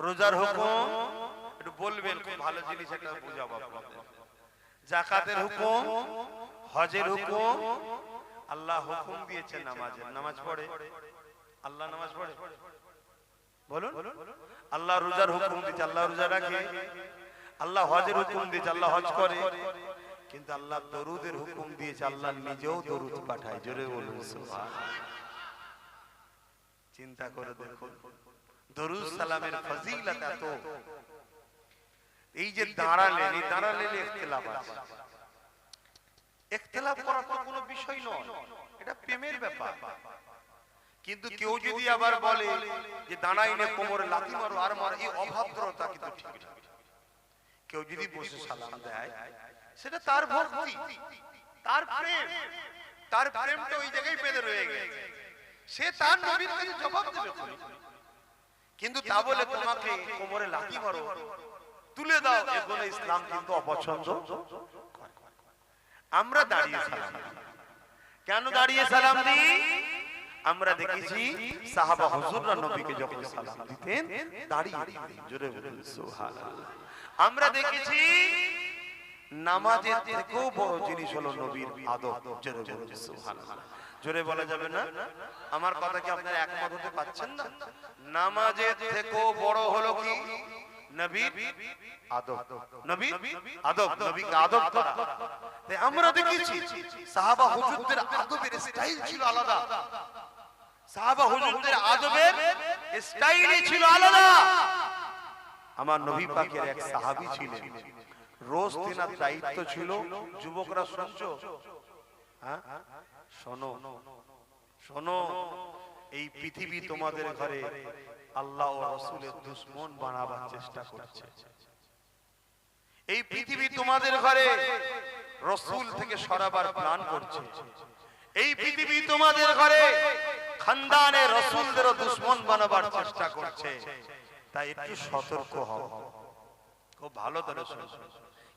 রোজার হুকুম একটু বলবেন খুব ভালো জিনিস একটা বুঝাবো জাকাতের হুকুম হজের হুকুম আল্লাহ হুকুম দিয়েছেন নামাজের নামাজ পড়ে? আল্লাহ নামাজ পড়ে? বলুন। আল্লাহ রোজার হুকুম দিচ্ছে আল্লাহ রোজা রাখে। আল্লাহ হজের হুকুম দিয়েছে, আল্লাহ হজ করে। কিন্তু আল্লাহ দরুদের হুকুম দিয়েছে, আল্লাহ নিজেও দরুদ পাঠায়। জোরে বলুন চিন্তা করে দেখুন, দরুদ সালামের ফজিলত এত। এই যে দাঁড়ালেন, এই দাঁড়ালেন ইখতিলাফ আছে। করার তো কোনো বিষয় নয়। এটা প্রেমের ব্যাপার। কিন্তু কেউ যদি আবার বলে যে দাঁড়াইনে কোমরে লাথি মারো, আর মারো, এই কিন্তু ঠিক না। কেউ যদি বসে সালাম দেয়, সেটা তার ভক্তি, তার প্রেম। তার প্রেমটা ওই জায়গায় বেঁধে রয়ে গেছে। সে তার নবীর কাছে জবাব দেবে কিন্তু তা বলে তোমাকে কোমরে লাথি মারো, তুলে দাও, এগুলো ইসলাম কিন্তু অপছন্দ। করে। আমরা দাঁড়িয়ে সালাম কেন দাঁড়িয়ে সালাম দিই আমরা দেখেছি সাহাবা হুজুররা নবীকে যখন সালাম দিতেন দাঁড়িয়ে জোরে বলুন সুবহানাল্লাহ। আমরা দেখেছি নামাজের থেকেও বড় জিনিস হলো নবীর আদব। জোরে বলুন সুবহানাল্লাহ। জোরে বলা যাবে না? আমার কথা কি আপনারা একমত হতে পারছেন না? নামাজের থেকেও বড় হলো কি? নবীর আদব। নবী আদব। নবীকে আদব করা। তাই আমরা দেখেছি সাহাবা হুজুরদের আদবের স্টাইল ছিল আলাদা। সাহাবা হুজুরদের আদবের স্টাইলই ছিল আলাদা। আমার নবী পাকের এক সাহাবী ছিলেন। রোজ তিনার দায়িত্ব ছিল যুবকরা শুনছো হ্যাঁ? শোনো। শোনো। এই পৃথিবী তোমাদের ঘরে আল্লাহ ও রসুলের দুশ্মন বানাবার চেষ্টা করছে। এই পৃথিবী তোমাদের ঘরে রসুল থেকে সরাবার প্ল্যান করছে। এই পৃথিবী তোমাদের ঘরে খানদানে রসুলদেরও দুশ্মন বানাবার চেষ্টা করছে। তাই একটু সতর্ক হও। খুব ভালো করে।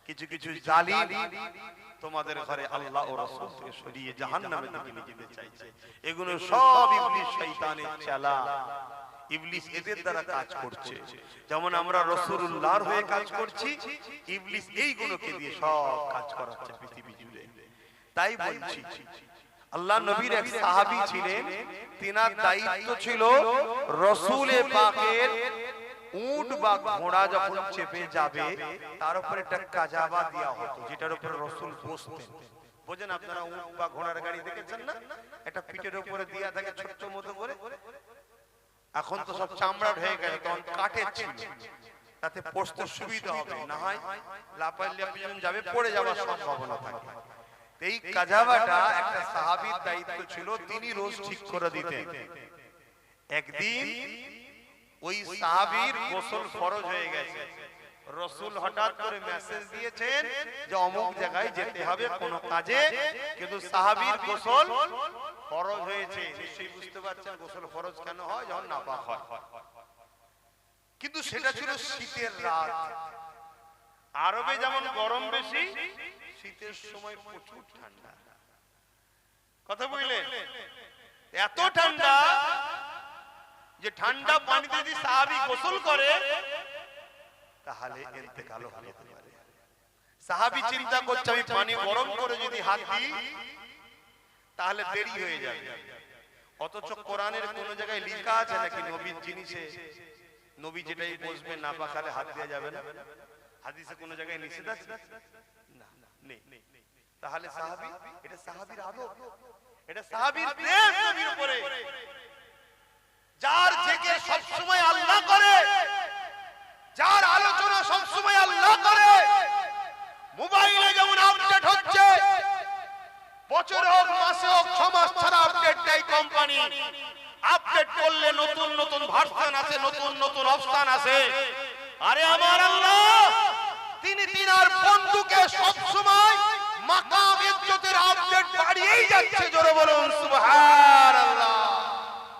কিছু কিছু জালিম তোমাদের ঘরে আল্লাহ ও রাসূল থেকে সরিয়ে জাহান্নামে নিয়ে যেতে চাইছে। এগুলো সব ইবলিস, শয়তানের চালা। ইবলিস এদের দ্বারা কাজ করছে। যেমন আমরা হয়ে কাজ করছি ইবলিস এইগুলোকে দিয়ে সব কাজ করাচ্ছে পৃথিবী জুড়ে। তাই বলছি আল্লাহ নবীর এক সাহাবী ছিলেন তিনার দায়িত্ব ছিল রসুলে পাকের উট বা ঘোড়া যখন চেপে যাবে তার উপরে একটা কাজাবা দেওয়া হতো যেটার উপরে রসুল বসতেন। বোঝেন আপনারা উট বা ঘোড়ার গাড়ি দেখেছেন না? একটা পিঠের উপরে দেওয়া থাকে ছোট্ট মতো করে। এখন তো সব চামড়ার হয়ে গেছে তখন কাঠের ছিল তাতে পড়তে সুবিধা হবে। না হয় লাপাইলে আপনি যখন যাবে পড়ে যাওয়ার সম্ভাবনা থাকে। এই কাজাবাটা একটা সাহাবীর দায়িত্ব ছিল তিনি রোজ ঠিক করে দিতেন। একদিন ওই সাহাবীর গোসল ফরজ হয়ে গেছে। রসুল হঠাৎ করে মেসেজ দিয়েছেন যে অমুক জায়গায় যেতে হবে, কোন কাজে। কিন্তু সাহাবীর গোসল ফরজ হয়েছে। নিশ্চয়ই বুঝতে পারছেন গোসল ফরজ কেন হয়? যখন নাপাক হয়। কিন্তু সেটা ছিল শীতের রাত। আরবে যেমন গরম বেশি, শীতের সময় প্রচুর ঠান্ডা। কথা বুঝলেন এত ঠান্ডা যে ঠান্ডা পানিতে যদি সাহাবি গোসল করে তাহলে ইন্তেকালও হতে পারে। সাহাবি চিন্তা করছে আমি পানি গরম করে যদি হাত দিই তাহলে দেরি হয়ে যাবে। অথচ কোরআনের কোন জায়গায় লেখা আছে নাকি নবীর জিনিসে? নবী যেটাই বসবে না? পাখালে হাত দেওয়া যাবে না। হাদিসে কোন জায়গায় নিষেধ আছে? না নেই তাহলে সাহাবি এটা সাহাবির আদব। এটা সাহাবির প্রেম নবীর উপরে যার জেগে সব সময় আল্লাহ করে যার আলোচনা সব সময় আল্লাহ করে মোবাইলে যেমন আপডেট হচ্ছে বছর হোক মাসে হোক ছ মাস ছাড়া আপডেট দেয় কোম্পানি আপডেট করলে নতুন নতুন ভার্সন আছে নতুন নতুন অবস্থান আছে। আরে আমার আল্লাহ! তিনি তিনার বন্ধুকে সব সময় মাকাম ইজ্জতের আপডেট বাড়িয়েই যাচ্ছে জোরে বলুন সুবহানাল্লাহ।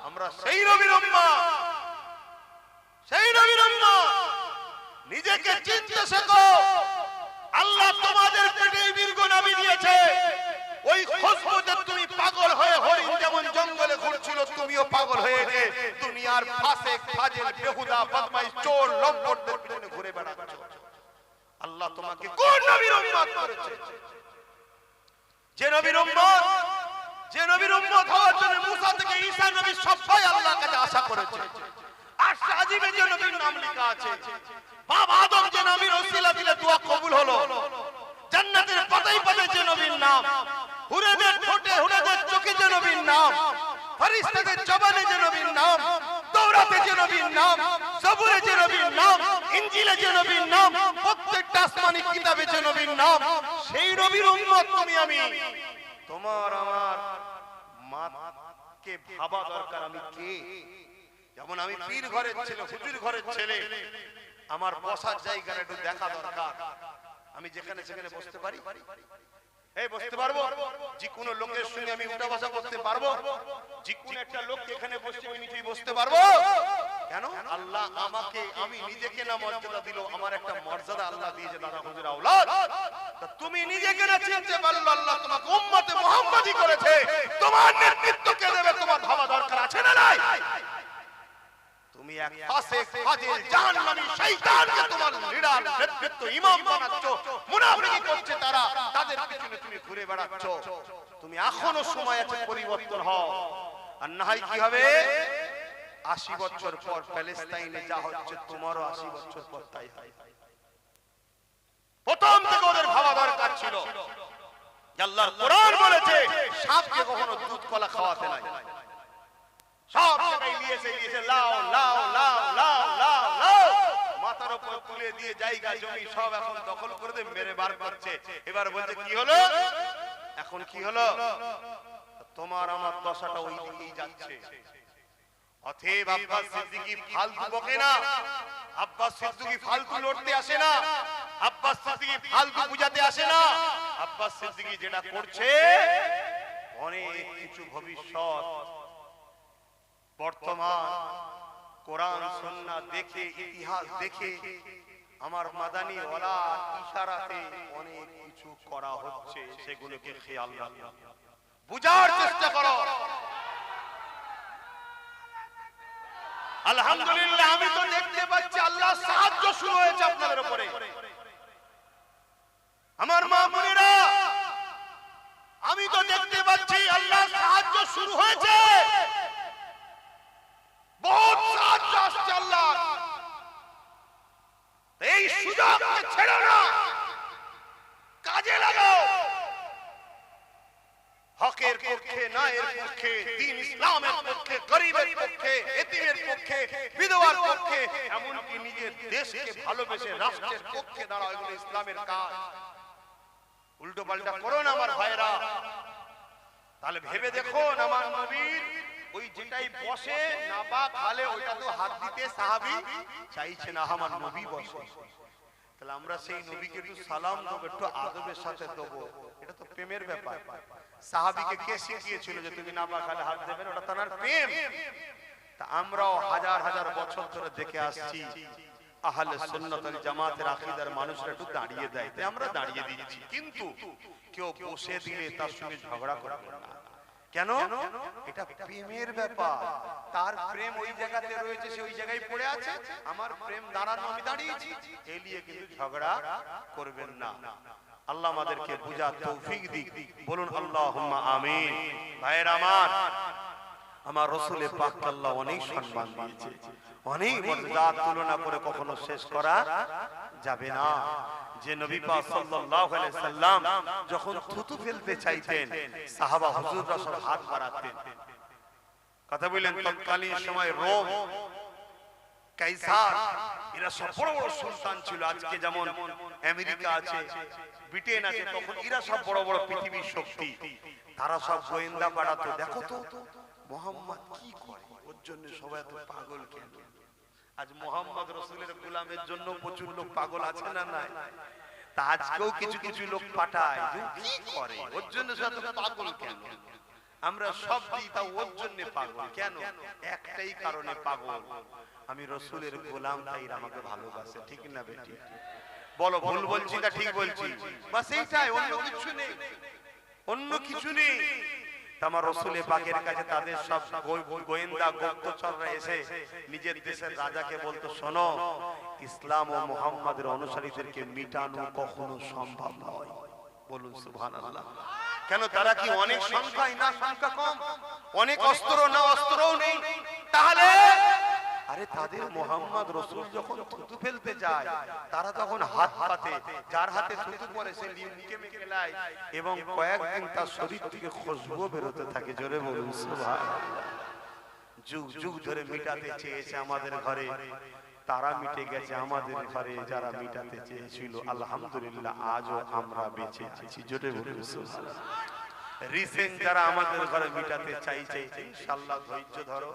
আমরা সেই নবীর উম্মত সেই নবীর উম্মত নিজেকে চিনতে শেখো। আল্লাহ তোমাদের পেটে বীর্ঘ নামি দিয়েছে। ওই খুশবু যে তুমি পাগল হয়ে হরিণ যেমন জঙ্গলে ঘুরছিল তুমিও পাগল হয়ে যে দুনিয়ার ফাসে ফাজেল, বেহুদা, বদমাইশ, চোর, লম্পটদের পিছনে ঘুরে বেড়াচ্ছ। আল্লাহ তোমাকে কোন নবীর উম্মত করেছে? যে নবীর উম্মত, যে নবীর উম্মত হওয়ার জন্য মুসা থেকে ঈসা নবী সবাই আল্লাহর কাছে আশা করেছে। আর সাজিবে যে নবীর নাম লেখা আছে। বাবা আদম যে নবীর ওসিলা দিলে দোয়া কবুল হলো। জান্নাতের পাতায় পাতায় যে নবীর নাম, হুরেদের ঠোঁটে হুরেদের চোখে যে নবীর নাম ফরিস্তাদের জবানে যে নবীর নাম দৌড়াতে যে নবীর নাম, সবুরে যে নবীর নাম, ইঞ্জিলে যে নবীর নাম, প্রত্যেকটা আসমানি কিতাবে যে নবীর নাম, সেই নবীর উম্মত তুমি আমি। তোমার আমার মাকে ভাবা দরকার, আমি কে? যেমন আমি পীর ঘরের ছেলে, হুজুর ঘরের ছেলে, আমার বসার জায়গাটা একটু দেখা দরকার। আমি যেখানে সেখানে বসতে পারি? এই, বসতে পারব? যে কোনো লোকের সঙ্গে আমি উঠা বসা করতে পারব? যে কোনো একটা লোক এখানে বসে আমি নিচেই বসতে পারব? কেন? আল্লাহ আমাকে, আমি নিজেকে না মর্যাদা দিল, আমার একটা মর্যাদা আল্লাহ দিয়েছে দাদা হুজুর আওলাদ। তুমি নিজেকে না চিনতে পারল আল্লাহ তোমাকে উম্মতে মুহাম্মাদি করেছে। তোমার নেতৃত্ব কে দেবে? তোমার ভাবা দরকার আছে না নাই? তুমি এক ফাসিক ফাজিল জাহান্নামী শয়তানকে তোমার লিডার নেতৃত্ব ইমাম বানাচ্ছ মুনাফিকি করছে তারা তাদের পিছনে তুমি ঘুরে বেড়াচ্ছ। তুমি এখনও সময় আছে পরিবর্তন হও। আর না হয় কি হবে? আশি বছর পর প্যালেস্তাইনে যা হচ্ছে তোমারও আশি বছর পর তাই হয়। প্রথম থেকে ওদের ভাবা দরকার ছিল। আল্লাহর কোরআন বলেছে সাপকে কখনো দুধ কলা খাওয়াতে নাই। সব মাথার উপর তুলে দিয়ে জায়গা, জমি সব এখন দখল করে মেরে বার করছে। এবার বলছে, কি হলো? এখন কি হলো? তোমার আমার দশাটা ওই দিকেই যাচ্ছে। ফালতু বকে না। ফালতু লড়তে আসে না। ফালতু আসে না। যেটা করছে, অনেক কিছু ভবিষ্যৎ। বর্তমান কোরআন সন্না দেখে, ইতিহাস দেখে আমার মাদানি ওলা ইশারাতে অনেক কিছু করা হচ্ছে, সেগুলোকে খেয়াল রাখো। বুঝার চেষ্টা করো। আলহামদুলিল্লাহ, আমি তো দেখতে পাচ্ছি আল্লাহ সাহায্য শুরু হয়েছে আপনাদের উপরে। আমার মা বোনেরা, আমি তো দেখতে পাচ্ছি আল্লাহ সাহায্য শুরু হয়েছে। বহুত সাহায্য এই সুযোগকে ছেড়ো না। কাজে লাগাও। হকের পক্ষে নায়ের পক্ষে, দিন ইসলামের পক্ষে, গরিবের পক্ষে, এতিমের পক্ষে, বিধবার পক্ষে, এমনকি নিজের দেশকে ভালোবেসে রাষ্ট্রের পক্ষে দাঁড়াও, এগুলো ইসলামের কাজ। উল্টো পাল্টা করো না আমার ভাইরা তাহলে ভেবে দেখুন, আমার নবীর যেটাই বসে না বা খালে, ওইটা তো হাত দিতে সাহাবি চাইছে না, আমার নবী বসে। তাহলে আমরা সেই নবীকে একটু সালাম দেবো, একটু আদবের সাথে দেবো। এটা তো প্রেমের ব্যাপার। সাহাবিকে কে শিখিয়েছিল যে তুমি না বা খালে হাত দেবেন ওটা তার প্রেম। তা আমরাও হাজার হাজার বছর ধরে দেখে আসছি, আহলে সুন্নাত ওয়াল জামাতের আকীদার মানুষরা একটু দাঁড়িয়ে দেয়। তাই আমরা দাঁড়িয়ে দিচ্ছি। কিন্তু কেউ বসে দিলে তার সঙ্গে ঝগড়া করবে না। কেন? এটা প্রেমের ব্যাপার। তার প্রেম ওই জায়গাতে রয়েছে সে ওই জায়গায় পড়ে আছে। আমার প্রেম দাঁড়ানো আমি দাঁড়িয়েছি। এলিয়ে কিন্তু ঝগড়া করবেন না। আল্লাহ আমাদেরকে বুঝা তৌফিক দিক। বলুন আল্লাহুম্মা আমিন। ভাইয়ের আমার আমার রসুলের পাক আল্লাহ অনেক সম্মান দিয়েছে। অনেক মর্যাদা তুলনা করে কখনো শেষ করা যাবে না। যে নবী পাক সাল্লাল্লাহু আলাইহি সাল্লাম যখন থুতু ফেলতে চাইতেন, সাহাবা হুজুররা সব হাত বাড়াতেন। কথা বললেন, তৎকালীন সময় রোম, কাইসার, এরা সব বড় বড় সুলতান ছিল, আজকে যেমন আমেরিকা আছে, ব্রিটেন আছে, তখন এরা সব বড় বড় পৃথিবীর শক্তি। তারা সব গোয়েন্দা বাড়াতো দেখো তো, মোহাম্মদ কি করে? ওর জন্য সবাই এত পাগল কেন? আজ মোহাম্মদ রসুলের গোলামের জন্য প্রচুর লোক পাগল আছে না নাই? তা আজকেও কিছু কিছু লোক পাঠায় কি করে? ওর জন্য পাগল কেন? আমরা সব দিই তা ওর জন্য পাগল কেন? একটাই কারণে পাগল। আমি রসুলের গোলাম, তাই আমাকে ভালোবাসে, ঠিক না বেটি? বলো, ভুল বলছি না ঠিক বলছি? বাস এইটাই, অন্য কিছু নেই। অন্য কিছু নেই। আমার রসুলের পাকের কাছে তাদের সব গোয়েন্দা গুপ্তচররা এসে নিজের দেশের রাজাকে বলতো, শোনো, ইসলাম ও মোহাম্মদের অনুসারীদেরকে মিটানো কখনো সম্ভব নয়। বলুন, সুবহানাল্লাহ। কেন তারা কি অনেক সংখ্যায়? না, সংখ্যা কম। অনেক অস্ত্র, না অস্ত্রও নেই। তাহলে আরে তাদের মোহাম্মদ রসুল যখন থুতু ফেলতে যায়, তারা তখন হাত যার হাতে থুতু পরে সে এবং কয়েকদিন তার শরীর থেকে খুশবু বেরোতে থাকে। জোরে বলুন যুগ যুগ ধরে মিটাতে চেয়েছে আমাদের ঘরে। তারা মিটে গেছে আমাদের ঘরে, যারা মিটাতে চেয়েছিল। আলহামদুলিল্লাহ, আজও আমরা বেঁচে আছি। জোরে বলুন রিসেন্ট যারা আমাদের ঘরে মিটাতে চাইছে, ইনশাআল্লাহ ধৈর্য ধরো।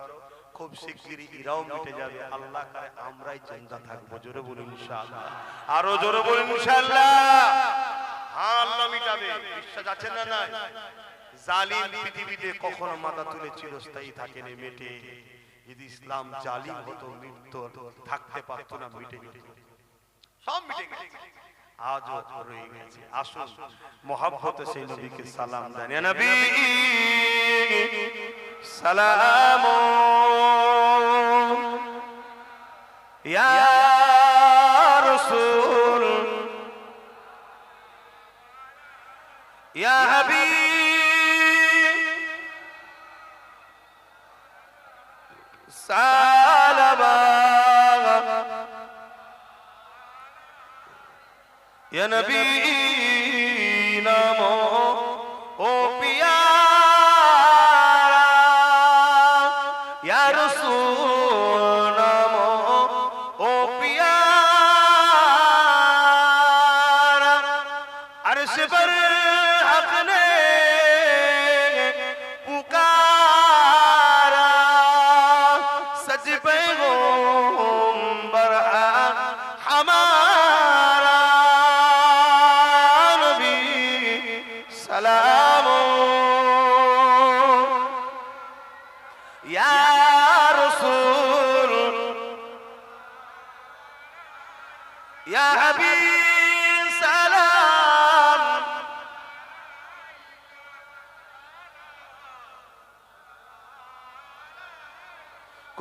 খুব শিগগিরই ইরাও মিটে যাবে। আল্লাহ করে আমরাই জিন্দা থাকব। জোরে বলুন ইনশাআল্লাহ। আরও জোরে বলুন ইনশাআল্লাহ। হ্যাঁ আল্লাহ মিটাবে। বিশ্বাস আছে না না জালিম পৃথিবীতে কখনো মাথা তুলে চিরস্থায়ী থাকেনি, মেটে। যদি ইসলাম জালিম হতো, মৃত্যু থাকতে পারতো না, মিটে যেত। সব মিটে গেছে। আজও রয়ে গেছে। আসুন, মোহাব্বত সেই নবীকে সালাম দেন ইয়া নবী! سلام يا رسول يا حبيب سلام يا نبي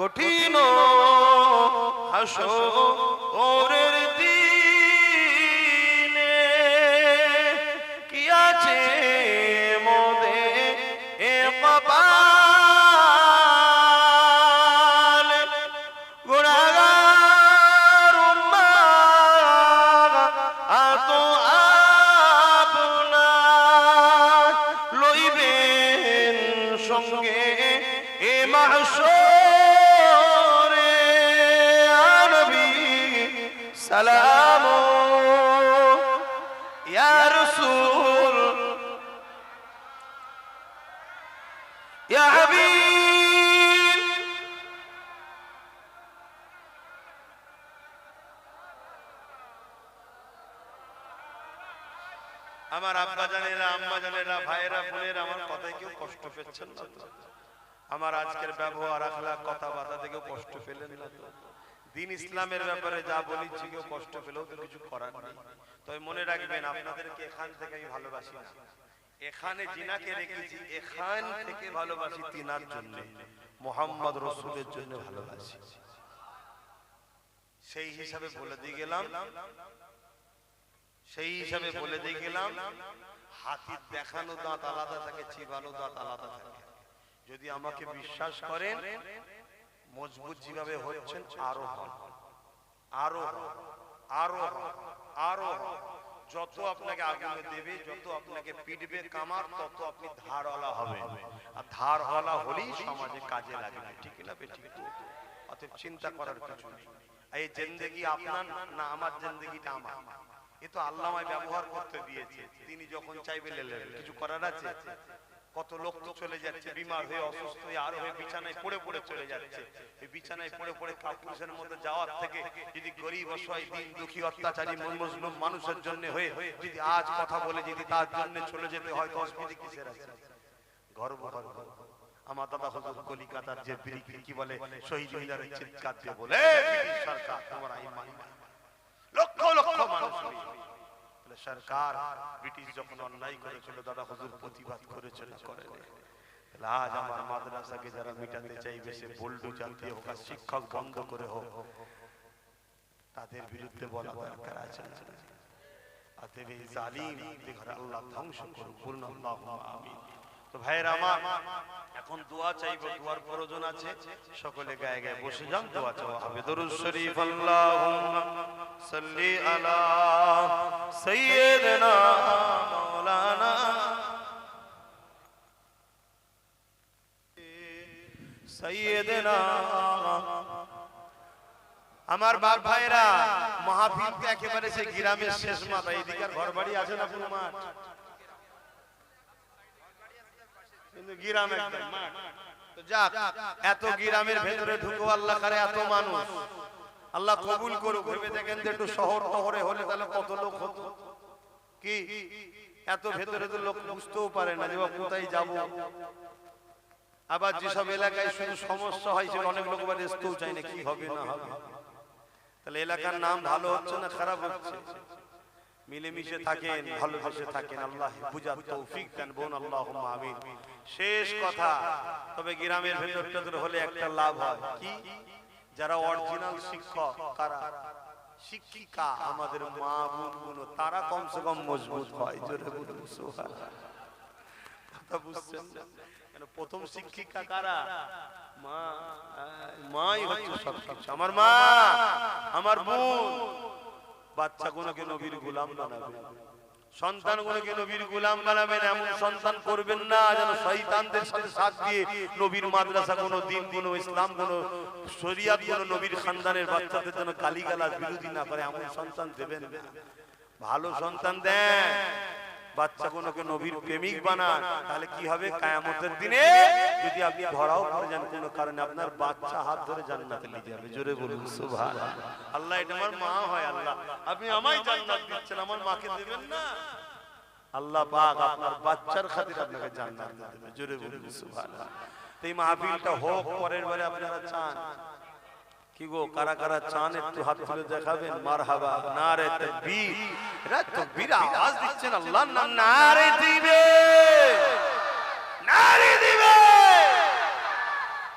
কঠিন হাসরের আমার আব্বা জানেরা, আম্মা জানেরা, ভাইয়েরা, বোনেরা আমার কথায় কেউ কষ্ট পেচ্ছেন না তো। আমার আজকের ব্যবহার আখলা কথাবার্তা থেকে কষ্ট পেলেন না তো। দিন ইসলামের ব্যাপারে যা বলিছি কেউ কষ্ট পেলেও তো কিছু করার নেই। তবে মনে রাখবেন, আপনাদেরকে এখান থেকে আমি ভালোবাসি না। এখানে জিনাকে রেখেছি, এখান থেকে ভালোবাসি তিনার জন্য। মোহাম্মদ রসুলের জন্য ভালোবাসি। সেই হিসাবে বলে দিয়ে গেলাম সেই হিসাবে বলে দিয়ে গেলাম হাতির দেখানো দাঁত আলাদা থাকে চিবানো দাঁত আলাদা থাকে। যদি আমাকে বিশ্বাস করেন মজবুত যেভাবে হচ্ছেন আরও হন আরও আরও আরও যত আপনাকে আগুনে দেবে যত আপনাকে পিটবে কামার তত আপনি ধারওয়ালা হবে আর ধারওয়ালা হলেই সমাজে কাজে লাগবে। ঠিক না বেঠিক? অতএব চিন্তা করার কিছু নেই। এই জিন্দেগি আপনার না আমার জিন্দেগিটা আমার। এ তো আল্লাহ ব্যবহার করতে দিয়েছে। তিনি যখন চাইবে কিছু করার আছে? কত লোক তো চলে যাচ্ছে, বিমার হয়ে অসুস্থ হয়ে আর হয়ে বিছানায় পড়ে পড়ে চলে যাচ্ছে। এই বিছানায় পড়ে পড়ে কাপুরুষের মধ্যে যাওয়ার থেকে যদি গরিব, অসহায়, দিন দুঃখী, অত্যাচারী মজলুম মানুষের জন্য হয়ে যদি আজ কথা বলে, যদি তার জন্য চলে যেতে হয়, তো অসুবিধা কিসের আছে? গর্ব গর্ব। আমার দাদা হুজুর কলিকাতার যে কি বলে? শহীদ মিনারে চিৎকার দিয়ে বলে সরকার, তোমরা ইমান ইমান।" লক্ষ লক্ষ মানুষ হয়ে গেল। বলে, সরকার ব্রিটিশ যখন অন্যায় করেছিল, দাদা হুজুর প্রতিবাদ করেছিল করে আজ আমার মাদ্রাসাকে যারা মিটাতে চাইবে, সে বোল্ডু জাতীয় হোক শিক্ষক বন্ধ করে হোক, তাদের বিরুদ্ধে বলা দরকার আছে অতএব এই জালিম আল্লাহ ধ্বংস পূর্ণ আল্লাহ আমিন। তো ভাইয়ের আমার, এখন দোয়া চাইব, দোয়ার প্রয়োজন আছে। সকলে গায়ে গায়ে বসে যান, দোয়া চাওয়া দরুদ শরীফ, আল্লাহুম্মা সাল্লি আলা মাওলানা। আমার বাপ ভাইরা মাহফিল একেবারে সে গ্রামের শেষ মাথা এদিকার ঘর বাড়ি আছে না কোনো মাঠ কিন্তু গ্রাম একদম মাঠ। তো যাক এত গ্রামের ভেতরে ঢুকো আল্লাহ করে এত মানুষ। আল্লাহ কবুল করুক ভেবে দেখেন যে একটু শহর টহরে হলে তাহলে কত লোক হতো। কি? এত ভেতরে তো লোক বুঝতেও পারে না যে কোথায় যাব। আবার যেসব এলাকায় শুধু সমস্যা হয় সেটা অনেক লোক আবার আসতেও চায় না কি হবে না হবে। তাহলে এলাকার নাম ভালো হচ্ছে না খারাপ হচ্ছে? মিলেমিশে থাকেন, ভালোবেসে থাকেন। আল্লাহ বুঝার তৌফিক দেন বোন আল্লাহ আমিন। শেষ কথা, তবে গ্রামের ভেতর হলে একটা লাভ হয়। কি? যারা অরিজিনাল শিক্ষক কারা শিক্ষিকা, আমাদের মা বোন বোনগুলো, তারা কমসে কম মজবুত হয়। জোরে বলুন কথা বুঝছেন প্রথম শিক্ষিকা কারা? মা মাই হচ্ছে সব আমার মা, আমার বোন। বাচ্চা গুলোকে নবীর গুলাম নবীর গুলাম বানাবেন, এমন সন্তান করবেন না যেন শয়তানদের সাথে সাথ দিয়ে নবীর মাদ্রাসা কোনো দিন, কোনো ইসলাম, কোনো শরিয়াত, কোনো নবীর খানদানের বাচ্চাদের যেন গালিগালাজ বিরোধী না করে, এমন সন্তান দেবেন ভালো সন্তান দেন। বাচ্চা কোনোকে নবীর প্রেমিক বানান, তাহলে কি হবে? কায়ামতের দিনে যদি আপনি ধরাও পড়ে যান, কোনো কারণে আপনার বাচ্চা হাত ধরে জান্নাতে নিয়ে যাবে। জোরে বলুন, সুবহান। আল্লাহ, এটা আমার মা হয়, আল্লাহ। আপনি আমায় জান্নাত দিচ্ছেন, আমার মাকে দেবেন না। আল্লাহ পাক আপনার বাচ্চার খাতির আপনাকে জান্নাত দেবে। জোরে বলুন সুবহানাল্লাহ তো এই মাহফিলটা হোক, পরের বারে আপনারা চান। কি গো, কারা কারা চান একটু হাত তুলে দেখাবেন? আওয়াজ দিচ্ছেন দিবে। দিবে।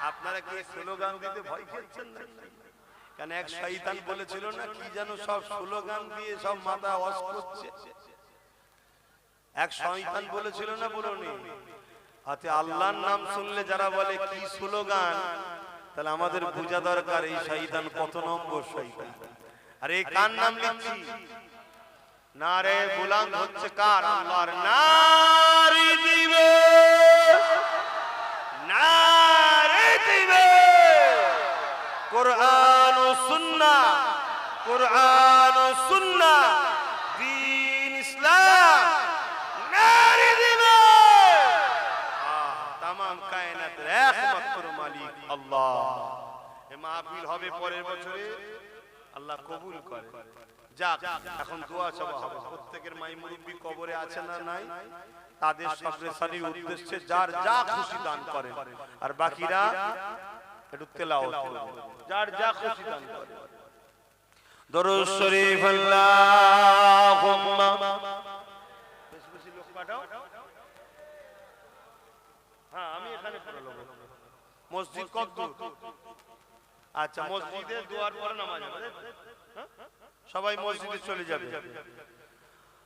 আপনারা কি স্লোগান দিতে ভয় এক শয়তান বলেছিল না কি যেন সব স্লোগান দিয়ে সব মাথা ওয়াশ করছে? এক শয়তান বলেছিল না বলুনি। হাতে আল্লাহর নাম শুনলে যারা বলে, কি স্লোগান? তাহলে আমাদের বোঝা দরকার এই শয়তান কত নম্বর শয়তান। আর এই কার নাম লিখছি? না রে গোলাম হচ্ছে কার? আল্লাহর নারী দিবে। নারে দিবে। কোরআন ও সুন্নাহ, কোরআন ও সুন্নাহ দ্বীন ইসলাম নারী দিবে আহ, তামাম কায়নাতের একমাত্র মালিক আল্লাহ। এ মাহফিল হবে পরের বছরে। আল্লাহ কবুল করে। যাক এখন দোয়া চাওয়া হবে। প্রত্যেকের মাই মুরব্বী কবরে আছে না নাই? তাদের সর্বেসারির উদ্দেশ্যে যার যা খুশি দান করে। আর বাকিরা একটু তেলাওয়াত করবে। যার যা খুশি দান করে। দরুদ শরীফ আল্লাহুম্মা। বেশি বেশি লোক পাঠাও। হ্যাঁ আমি এখানে করে নেব মসজিদ কত দূর আচ্ছা মসজিদে দুয়ার পরে নামাজ হবে। হ্যাঁ? সবাই মসজিদে চলে যাবে।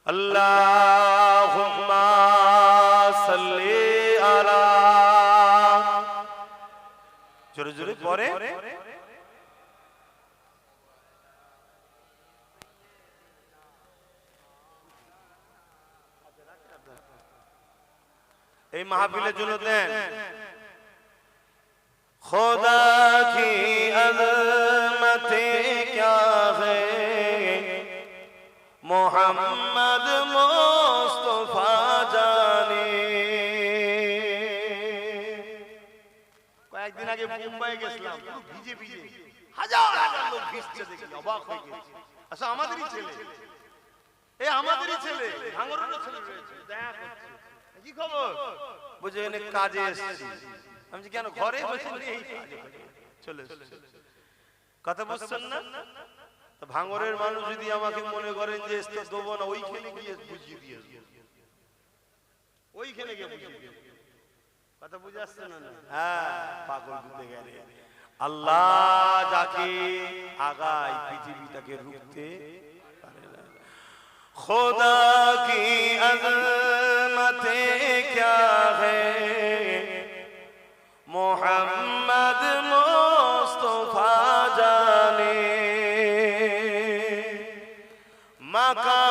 আল্লাহুম্মা সাল্লি আলা জোরে জোরে পরে। এই মাহফিলের জন্য দেন। خدا کی عظمت کیا ہے؟ محمد مصطفیٰ جانے۔ কয়েকদিন আগে মুম্বাই গেছিলাম ভিজে ভিজে। হাজার হাজার লোক ভিজছে দেখি অবাক হয়ে গেছে। আচ্ছা আমাদেরই ছেলে। এ আমাদেরই ছেলে। ভাঙরেরও ছেলে রয়েছে। দেখা করছে। কি খবর? বুঝে কাজে এসেছি। আমি কেন ঘরে বসে চলে কথা বুঝছেন না? ভাঙরের মানুষ যদি আমাকে মনে করেন যে এসতে না গিয়ে বুঝিয়ে দিয়ে গিয়ে বুঝিয়ে কথা বুঝে আসছে না? হ্যাঁ, হ্যাঁ পাগল দিতে গেলে। আল্লাহ যাকে আগায় পৃথিবীটাকে রুখতে পারে না। খোদা কি আজমতে ক্যা হ্যায় মোহাম্মদ মোস্তফা জানে। মাকা